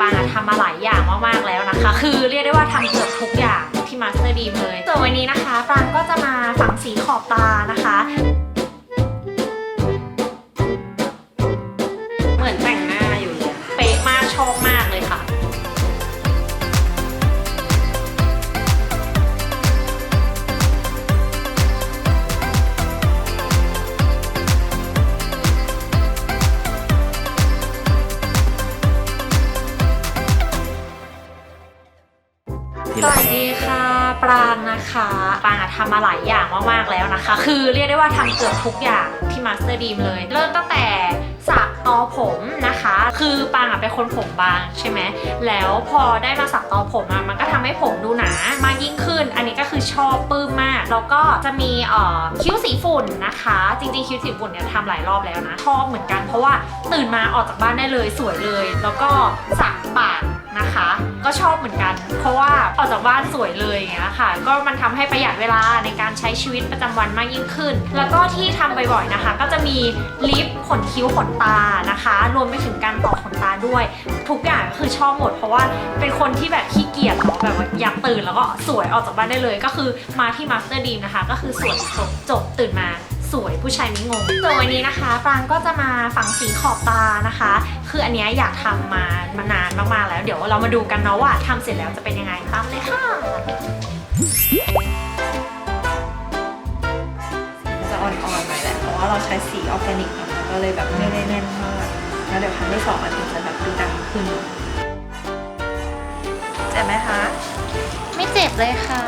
ปางอะทำมาหลายอย่างมากๆแล้วนะคะ คือเรียกได้ว่าทำเกือบทุกอย่างที่มาสเตอร์ดีมเลยส่วนวันนี้นะคะปางก็จะมาฝังสีขอบตานะคะ ที่สวัสดีค่ะปรางนะคะปรางอะทำมาหลายอย่างมากๆแล้วนะคะ คือเรียกได้ว่าทำเกือบทุกอย่างที่มาสเตอร์ดีมเลย เริ่มตั้งแต่สักตอผมนะคะ คือปรางอะเป็นคนผมบางใช่ไหมแล้วพอได้มาสักตอผมอะมันก็ทำให้ผมดูหนามากยิ่งขึ้น อันนี้ก็คือชอบปลื้มมาก แล้วก็จะมีเอ่อคิ้วสีฝุ่นนะคะ จริงๆคิ้วสีฝุ่นเนี่ยทำหลายรอบแล้วนะชอบเหมือนกันเพราะว่าตื่นมาออกจากบ้านได้เลยสวยเลย แล้วก็สักปาก นะคะ ก็ชอบเหมือนกัน เพราะว่าออกจากบ้านสวยเลยอย่างเงี้ยค่ะ ก็มันทำให้ประหยัดเวลาในการใช้ชีวิตประจำวันมากยิ่งขึ้น แล้วก็ที่ทำบ่อยๆนะคะ ก็จะมีลิปขนคิ้วขนตานะคะ รวมไปถึงการต่อขนตาด้วย ทุกอย่างคือชอบหมด เพราะว่าเป็นคนที่แบบขี้เกียจเนาะแบบว่าอยากตื่นแล้วก็สวยออกจากบ้านได้เลย ก็คือมาที่ Master Dream นะคะ ก็คือสวยจบจบตื่นมา สวยผู้ชายไม่งงส่วนวันนี้นะคะปรางก็จะมาฝังสีขอบตานะคะ คืออันเนี้ยอยากทำมามานานมากๆแล้ว เดี๋ยวเรามาดูกันเนาะว่าทำเสร็จแล้วจะเป็นยังไงตามเลยค่ะมันจะอ่อนๆหน่อยแหละเพราะว่าเราใช้สีออร์แกนิกนะคะก็เลยแบบไม่ได้แน่นมาก แล้วเดี๋ยวครั้งที่สองมันถึงจะแบบดูดังขึ้นเจ็บไหมคะ ไม่เจ็บเลยค่ะ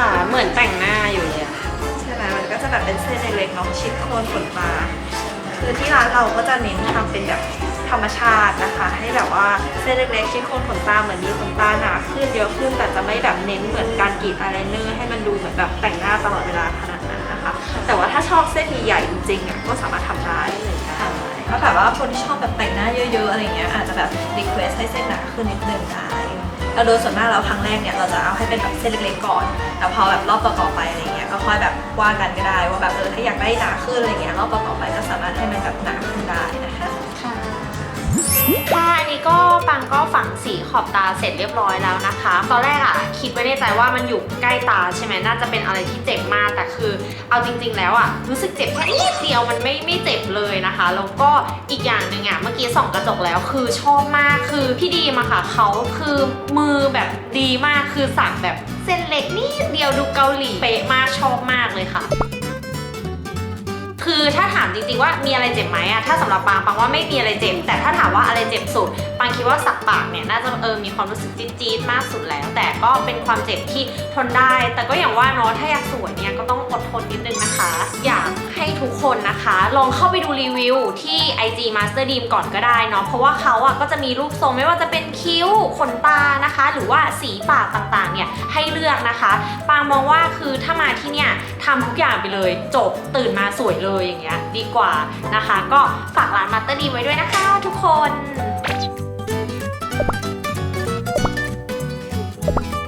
ค่ะ เหมือนแต่งหน้าอยู่เลยอะใช่ไหมมันก็จะแบบเป็นเส้นเล็กๆเนาะชิดโคนขนตาคือที่ร้านเราก็จะเน้นทำเป็นแบบธรรมชาตินะคะ ให้แบบว่าเส้นเล็กๆชิดโคนขนตาเหมือนมีขนตาหนาขึ้นเยอะขึ้นแต่จะไม่แบบเน้นเหมือนการกรีดอายไลเนอร์ให้มันดูเหมือนแบบแต่งหน้าตลอดเวลาขนาดนั้นนะคะ แต่ว่าถ้าชอบเส้นใหญ่ๆจริงๆอะก็สามารถทำได้เลยค่ะถ้าแบบว่าคนที่ชอบแบบแต่งหน้าเยอะๆอะไรเงี้ยอาจจะแบบรีเควสให้เส้นหนาขึ้นนิดนึงได้ เราโดยส่วนมากเราครั้งแรกเนี่ยเราจะเอาให้เป็นแบบเส้นเล็กๆก่อน แล้วพอแบบรอบต่อๆไปอะไรเงี้ยก็ค่อยแบบว่ากันก็ได้ว่าแบบเออถ้าอยากได้หนาขึ้นอะไรเงี้ยรอบต่อๆไปก็สามารถให้มันแบบหนาขึ้นได้นะคะค่ะ สีขอบตาเสร็จเรียบร้อยแล้วนะคะ ตอนแรกอะคิดไว้ในใจว่ามันอยู่ใกล้ตาใช่ไหมน่าจะเป็นอะไรที่เจ็บมากแต่คือเอาจริง ๆ แล้วอะรู้สึกเจ็บแค่นิดเดียวมันไม่ไม่เจ็บเลยนะคะแล้วก็อีกอย่างหนึ่งอะเมื่อกี้ส่องกระจกแล้วคือชอบมากคือพี่ดีมาค่ะเขาคือมือแบบดีมากคือสักแบบเส้นเล็กนิดเดียวดูเกาหลีเป๊ะมากชอบมากเลยค่ะ คือถ้าถามจริงๆว่ามีอะไรเจ็บไหมอะถ้าสำหรับปางปังว่าไม่มีอะไรเจ็บ แต่ถ้าถามว่าอะไรเจ็บสุดปางคิดว่าสักปากเนี่ยน่าจะเออมีความรู้สึกจี๊ดๆมากสุดแล้ว แต่ก็เป็นความเจ็บที่ทนได้ แต่ก็อย่างว่าเนาะถ้าอยากสวยเนี่ยก็ต้องอดทนนิดนึงนะคะ อยาก ให้ทุกคนนะคะ ลองเข้าไปดูรีวิวที่ IG Master Dream ก่อนก็ได้เนาะเพราะว่าเขาอะก็จะมีรูปทรงไม่ว่าจะเป็นคิ้วขนตานะคะ หรือว่าสีปากต่างๆเนี่ยให้เลือกนะคะปางมองว่าคือถ้ามาที่เนี่ยทำทุกอย่างไปเลย จบตื่นมาสวยเลยอย่างเงี้ยดีกว่านะคะ ก็ฝากร้านมาสเตอร์ดีไว้ด้วยนะคะทุกคนโอ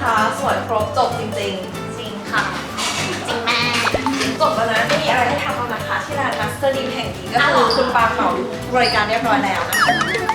นะคะ สวยครบจบจริงจริงค่ะ จริงแม่ ๆ จบแล้วนะไม่มีอะไรให้ทำแล้วนะคะ ที่ร้าน Master d ีมแห่งนี้ก็คือคุณปาเหมาบริการเรียบร้อยแล้วนะคะ